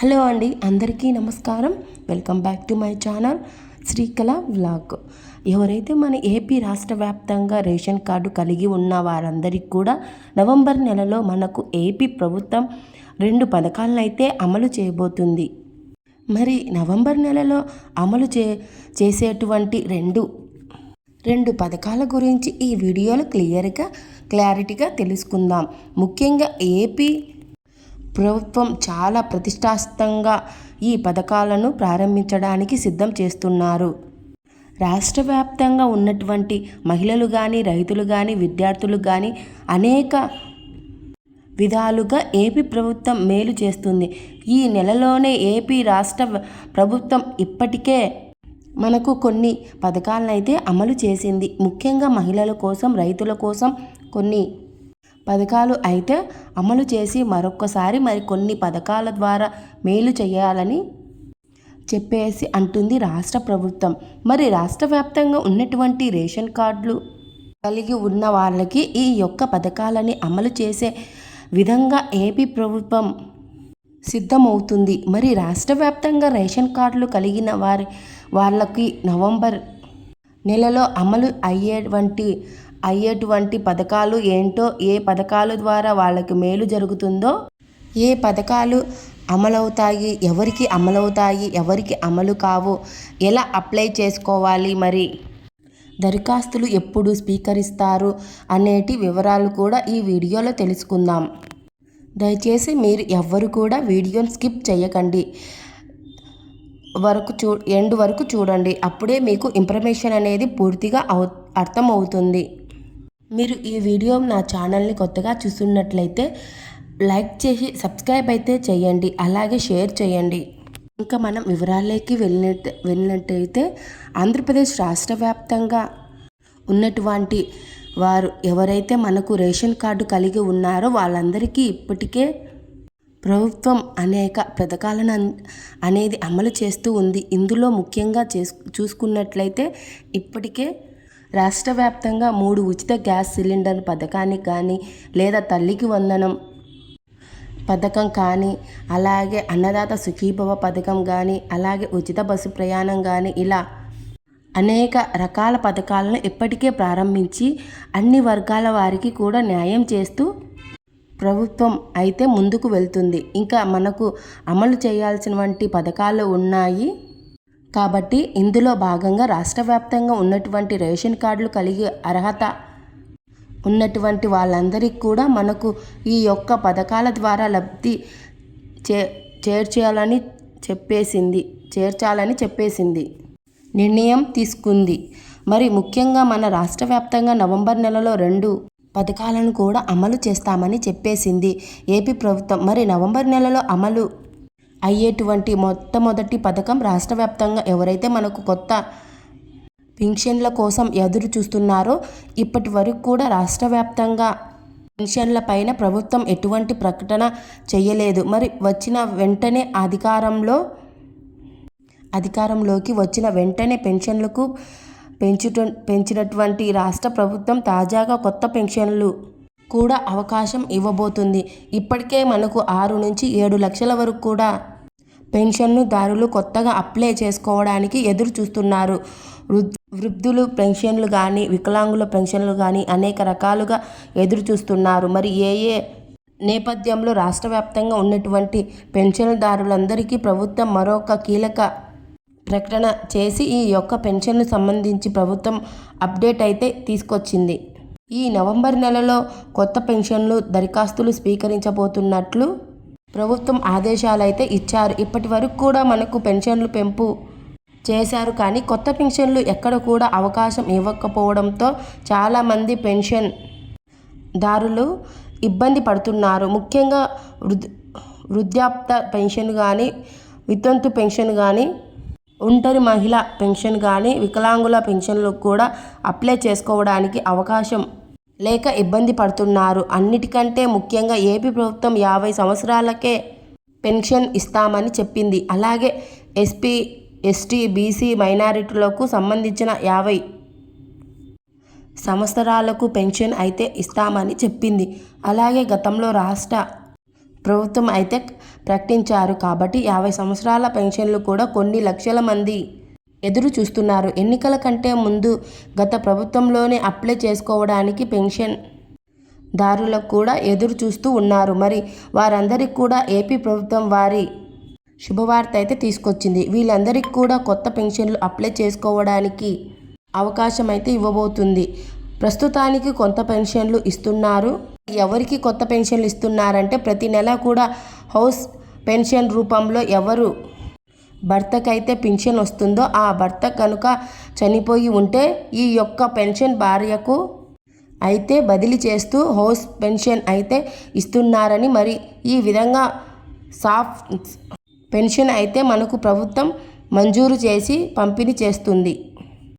Hello అండి అందరికీ నమస్కారం. Welcome back to my channel Srikala vlog. ఎవరైతే మన ఏపీ రాష్ట్ర వ్యాప్తంగా రేషన్ కార్డు కలిగి ఉన్న వారందరికీ కూడా నవంబర్ నెలలో మనకు ఏపీ ప్రభుత్వం రెండు పథకాలను అయితే అమలు చేయబోతుంది. మరి నవంబర్ నెలలో అమలు చే చేసేటువంటి రెండు రెండు పథకాల గురించి ఈ వీడియోలో క్లియర్గా క్లారిటీగా తెలుసుకుందాం. ముఖ్యంగా ఏపీ ప్రభుత్వం చాలా ప్రతిష్టాస్తంగా ఈ పథకాలను ప్రారంభించడానికి సిద్ధం చేస్తున్నారు. రాష్ట్ర వ్యాప్తంగా ఉన్నటువంటి మహిళలు కానీ రైతులు కానీ విద్యార్థులు కానీ అనేక విధాలుగా ఏపీ ప్రభుత్వం మేలు చేస్తుంది. ఈ నెలలోనే ఏపీ రాష్ట్ర ప్రభుత్వం ఇప్పటికే మనకు కొన్ని పథకాలను అయితే అమలు చేసింది. ముఖ్యంగా మహిళల కోసం రైతుల కోసం కొన్ని పథకాలు అయితే అమలు చేసి మరొక్కసారి మరి కొన్ని పథకాల ద్వారా మేలు చేయాలని చెప్పేసి అంటుంది రాష్ట్ర ప్రభుత్వం. మరి రాష్ట్ర వ్యాప్తంగా ఉన్నటువంటి రేషన్ కార్డులు కలిగి ఉన్న వాళ్ళకి ఈ యొక్క పథకాలని అమలు చేసే విధంగా ఏపీ ప్రభుత్వం సిద్ధమవుతుంది. మరి రాష్ట్ర వ్యాప్తంగా రేషన్ కార్డులు కలిగిన వారి వాళ్ళకి నవంబర్ నెలలో అమలు అయ్యేటువంటి అయ్యేటువంటి పథకాలు ఏంటో ఏ పథకాల ద్వారా వాళ్ళకి మేలు జరుగుతుందో ఏ పథకాలు అమలవుతాయి ఎవరికి అమలవుతాయి ఎవరికి అమలు కావు ఎలా అప్లై చేసుకోవాలి మరి? దరఖాస్తులు ఎప్పుడు స్వీకరిస్తారు అనేటి వివరాలు కూడా ఈ వీడియోలో తెలుసుకుందాం. దయచేసి మీరు ఎవ్వరు కూడా వీడియోని స్కిప్ చేయకండి. వరకు చూ ఎండ్ వరకు చూడండి. అప్పుడే మీకు ఇన్ఫర్మేషన్ అనేది పూర్తిగా అవు అర్థమవుతుంది. మీరు ఈ వీడియో నా ఛానల్ని కొత్తగా చూస్తున్నట్లయితే లైక్ చేసి సబ్స్క్రైబ్ అయితే చేయండి అలాగే షేర్ చేయండి. ఇంకా మనం వివరాల్లోకి వెళ్ళినట్టు వెళ్ళినట్టయితే ఆంధ్రప్రదేశ్ రాష్ట్ర వ్యాప్తంగా ఉన్నటువంటి వారు ఎవరైతే మనకు రేషన్ కార్డు కలిగి ఉన్నారో వాళ్ళందరికీ ఇప్పటికే ప్రభుత్వం అనేక పథకాలను అనేది అమలు చేస్తూ ఉంది. ఇందులో ముఖ్యంగా చేసు చూసుకున్నట్లయితే ఇప్పటికే రాష్ట్ర వ్యాప్తంగా మూడు ఉచిత గ్యాస్ సిలిండర్ పథకాన్ని కానీ లేదా తల్లికి వందనం పథకం కానీ అలాగే అన్నదాత సుఖీభవ పథకం కానీ అలాగే ఉచిత బస్సు ప్రయాణం కానీ ఇలా అనేక రకాల పథకాలను ఇప్పటికే ప్రారంభించి అన్ని వర్గాల వారికి కూడా న్యాయం చేస్తూ ప్రభుత్వం అయితే ముందుకు వెళ్తుంది. ఇంకా మనకు అమలు చేయాల్సిన వంటి పథకాలు ఉన్నాయి. కాబట్టి ఇందులో భాగంగా రాష్ట్ర వ్యాప్తంగా ఉన్నటువంటి రేషన్ కార్డులు కలిగి అర్హత ఉన్నటువంటి వాళ్ళందరికీ కూడా మనకు ఈ యొక్క పథకాల ద్వారా లబ్ధి చే చేర్చాలని చెప్పేసింది చేర్చాలని చెప్పేసింది. నిర్ణయం తీసుకుంది. మరి ముఖ్యంగా మన రాష్ట్ర వ్యాప్తంగా నవంబర్ నెలలో రెండు పథకాలను కూడా అమలు చేస్తామని చెప్పేసింది. ఏపీ ప్రభుత్వం. మరి నవంబర్ నెలలో అమలు అయ్యేటువంటి మొట్టమొదటి పథకం రాష్ట్ర వ్యాప్తంగా ఎవరైతే మనకు కొత్త పెన్షన్ల కోసం ఎదురు చూస్తున్నారో ఇప్పటి వరకు కూడా రాష్ట్ర వ్యాప్తంగా పెన్షన్ల పైన ప్రభుత్వం ఎటువంటి ప్రకటన చేయలేదు. మరి వచ్చిన వెంటనే అధికారంలో అధికారంలోకి వచ్చిన వెంటనే పెన్షన్లకు పెంచుట పెంచినటువంటి రాష్ట్ర ప్రభుత్వం తాజాగా కొత్త పెన్షన్లు కూడా అవకాశం ఇవ్వబోతుంది. ఇప్పటికే మనకు ఆరు నుంచి ఏడు లక్షల వరకు కూడా పెన్షన్ను దారులు కొత్తగా అప్లై చేసుకోవడానికి ఎదురు చూస్తున్నారు వృద్ధులు పెన్షన్లు కానీ వికలాంగుల పెన్షన్లు కానీ అనేక రకాలుగా ఎదురు చూస్తున్నారు మరి ఏ ఏ నేపథ్యంలో రాష్ట్ర వ్యాప్తంగా ఉన్నటువంటి పెన్షన్దారులందరికీ ప్రభుత్వం మరొక కీలక ప్రకటన చేసి ఈ యొక్క పెన్షన్లు సంబంధించి ప్రభుత్వం అప్డేట్ అయితే తీసుకొచ్చింది. ఈ నవంబర్ నెలలో కొత్త పెన్షన్లు దరఖాస్తులు స్వీకరించబోతున్నట్లు ప్రభుత్వం ఆదేశాలు అయితే ఇచ్చారు. ఇప్పటి వరకు కూడా మనకు పెన్షన్లు పెంపు చేశారు కానీ కొత్త పెన్షన్లు ఎక్కడ కూడా అవకాశం ఇవ్వకపోవడంతో చాలామంది పెన్షన్ దారులు ఇబ్బంది పడుతున్నారు. ముఖ్యంగా వృద్ వృద్ధాప్త పెన్షన్ కానీ వితంతు పెన్షన్ కానీ ఒంటరి మహిళ పెన్షన్ కానీ వికలాంగుల పెన్షన్లు కూడా అప్లై చేసుకోవడానికి అవకాశం లేక ఇబ్బంది పడుతున్నారు. అన్నిటికంటే ముఖ్యంగా ఏపీ ప్రభుత్వం యాభై సంవత్సరాలకే పెన్షన్ ఇస్తామని చెప్పింది. అలాగే ఎస్పీ ఎస్టీ బీసీ మైనారిటీలకు సంబంధించిన యాభై సంవత్సరాలకు పెన్షన్ అయితే ఇస్తామని చెప్పింది. అలాగే గతంలో రాష్ట్ర ప్రభుత్వం అయితే ప్రకటించారు కాబట్టి యాభై సంవత్సరాల పెన్షన్లు కూడా కొన్ని లక్షల మంది ఎదురు చూస్తున్నారు. ఎన్నికల కంటే ముందు గత ప్రభుత్వంలోనే అప్లై చేసుకోవడానికి పెన్షన్ దారులకు కూడా ఎదురు చూస్తూ ఉన్నారు. మరి వారందరికీ కూడా ఏపీ ప్రభుత్వం వారి శుభవార్త అయితే తీసుకొచ్చింది. వీళ్ళందరికీ కూడా కొత్త పెన్షన్లు అప్లై చేసుకోవడానికి అవకాశం అయితే ఇవ్వబోతుంది. ప్రస్తుతానికి కొత్త పెన్షన్లు ఇస్తున్నారు. ఎవరికి కొత్త పెన్షన్లు ఇస్తున్నారంటే ప్రతి నెల కూడా హౌస్ పెన్షన్ రూపంలో ఎవరు భర్తకైతే పెన్షన్ వస్తుందో ఆ భర్త కనుక చనిపోయి ఉంటే ఈ యొక్క పెన్షన్ భార్యకు అయితే బదిలీ చేస్తూ హౌస్ పెన్షన్ అయితే ఇస్తున్నారని మరి ఈ విధంగా సాఫ్ట్ పెన్షన్ అయితే మనకు ప్రభుత్వం మంజూరు చేసి పంపిణీ చేస్తుంది.